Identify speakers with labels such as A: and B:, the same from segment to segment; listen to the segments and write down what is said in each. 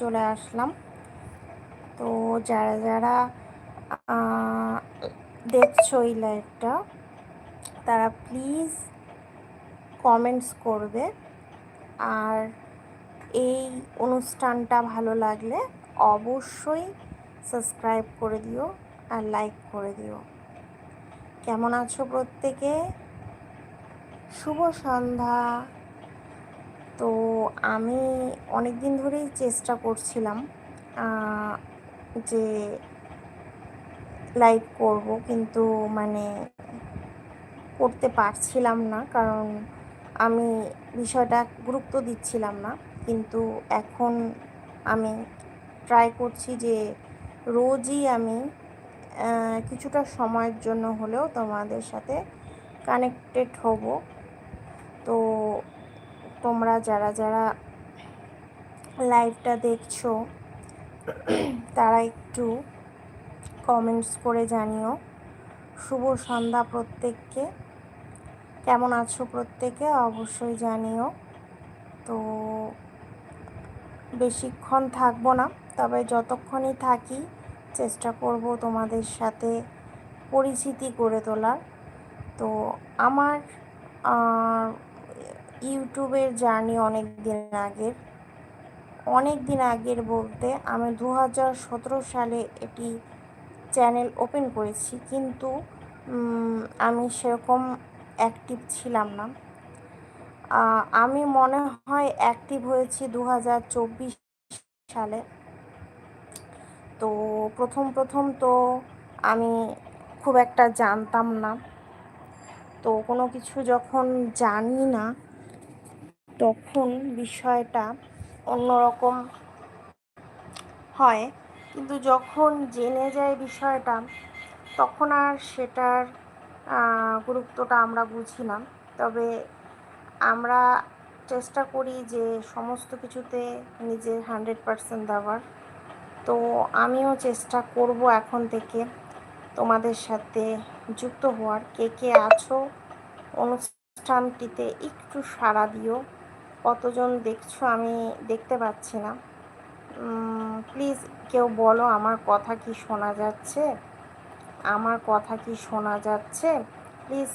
A: চলে আসলাম। তো যারা যারা দেখছ এই লাইভটা, তারা প্লিজ কমেন্টস করবে। আর এই অনুষ্ঠানটা ভালো লাগলে অবশ্যই সাবস্ক্রাইব করে দিও আর লাইক করে দিও। কেমন আছো প্রত্যেকে? শুভ সন্ধ্যা। তো আমি অনেক দিন ধরেই চেষ্টা করছিলাম যে লাইভ করব কিন্তু মানে করতে পারছিলাম না কারণ আমি বিষয়টা গুরুত্ব দিচ্ছিলাম না। কিন্তু এখন আমি ট্রাই করছি যে রোজই আমি কিছুটা সময়ের জন্য হলেও তোমাদের সাথে কানেক্টেড হব। তো তোমরা যারা যারা লাইভটা দেখছ, তারা একটু কমেন্টস করে জানিও। শুভ সন্ধ্যা প্রত্যেককে। কেমন আছো প্রত্যেকে? অবশ্যই জানিও। তো বেশিক্ষণ থাকব না, তবে যতক্ষণই থাকি, চেষ্টা করব তোমাদের সাথে পরিচিতি করে তোলার। তো আমার ইউটিউবের জার্নি অনেক দিন আগের। অনেক দিন আগের বলতে আমি দু হাজার সতেরো সালে এটি চ্যানেল ওপেন করেছি, কিন্তু আমি সেরকম অ্যাক্টিভ ছিলাম না। আমি মনে হয় অ্যাক্টিভ হয়েছি দু হাজার চব্বিশ সালে। তো প্রথম প্রথম তো আমি খুব একটা জানতাম না। তো কোনো কিছু যখন জানি না তখন বিষয়টা অন্যরকম হয়। কিন্তু যখন জেনে যায় বিষয়টা, তখন আর সেটার গুরুত্বটা আমরা বুঝি না। তবে আমরা চেষ্টা করি যে সমস্ত কিছুতে নিজের হান্ড্রেড পারসেন্ট দেওয়ার। তো আমিও চেষ্টা করব এখন থেকে তোমাদের সাথে যুক্ত হওয়ার। কে কে আছো অনুষ্ঠানটিতে একটু সাড়া দিও। কতজন দেখছ আমি দেখতে পাচ্ছি না। প্লিজ কেউ বলো আমার কথা কি শোনা যাচ্ছে? আমার কথা কি শোনা যাচ্ছে? প্লিজ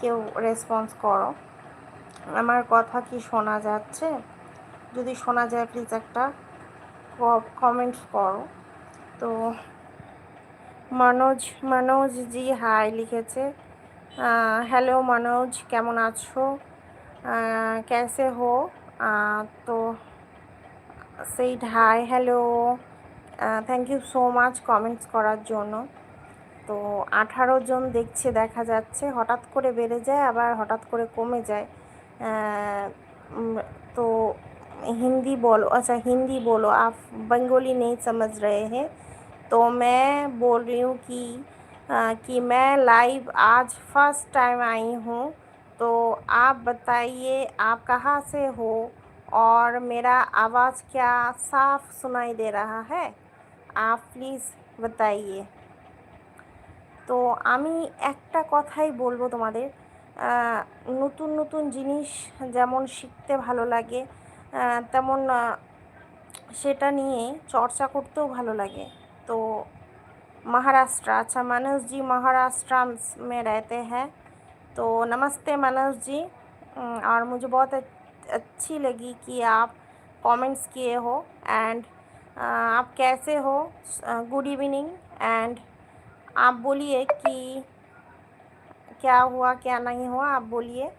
A: কেউ রেসপন্স করো। আমার কথা কি শোনা যাচ্ছে? যদি শোনা যায় প্লিজ একটা কমেন্টস করো। তো মনোজ মনোজ জি হাই লিখেছে। হ্যালো মনোজ, কেমন আছো? कैसे हो তো said hi hello thank you so much comments করার জন্য তো আঠারো জন দেখছে দেখা যাচ্ছে হঠাৎ করে বেড়ে যায় আবার হঠাৎ করে কমে যায় तो हिंदी बोलो अच्छा हिंदी बोलो आप बंगाली नहीं समझ रहे हैं तो मैं बोल रही हूँ कि आ, कि मैं लाइव आज फर्स्ट टाइम आई हूँ तो आप बताइए आप कहाँ से हो और मेरा आवाज़ क्या साफ सुनाई दे रहा है आप প্লিজ बताइए তো আমি একটা কথাই বলবো তোমাদের নতুন নতুন জিনিস যেমন শিখতে ভালো লাগে তেমন সেটা নিয়ে চর্চা করতেও ভালো লাগে তো महाराष्ट्र अच्छा मनोज जी महाराष्ट्र में रहते हैं तो नमस्ते मनोज जी। और मुझे बहुत अच्छी लगी कि आप कमेंट्स किए हो एंड आप कैसे हो? गुड इवनिंग एंड आप बोलिए कि क्या हुआ, क्या नहीं हुआ, आप बोलिए।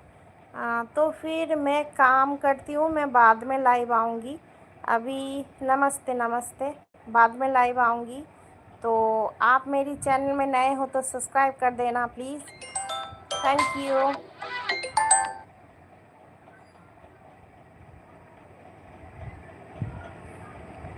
A: तो फिर मैं काम करती हूँ, मैं बाद में लाइव आऊँगी। अभी नमस्ते नमस्ते, बाद में लाइव आऊँगी। तो आप मेरी चैनल में नए हो तो सब्सक्राइब कर देना प्लीज़ Thank you.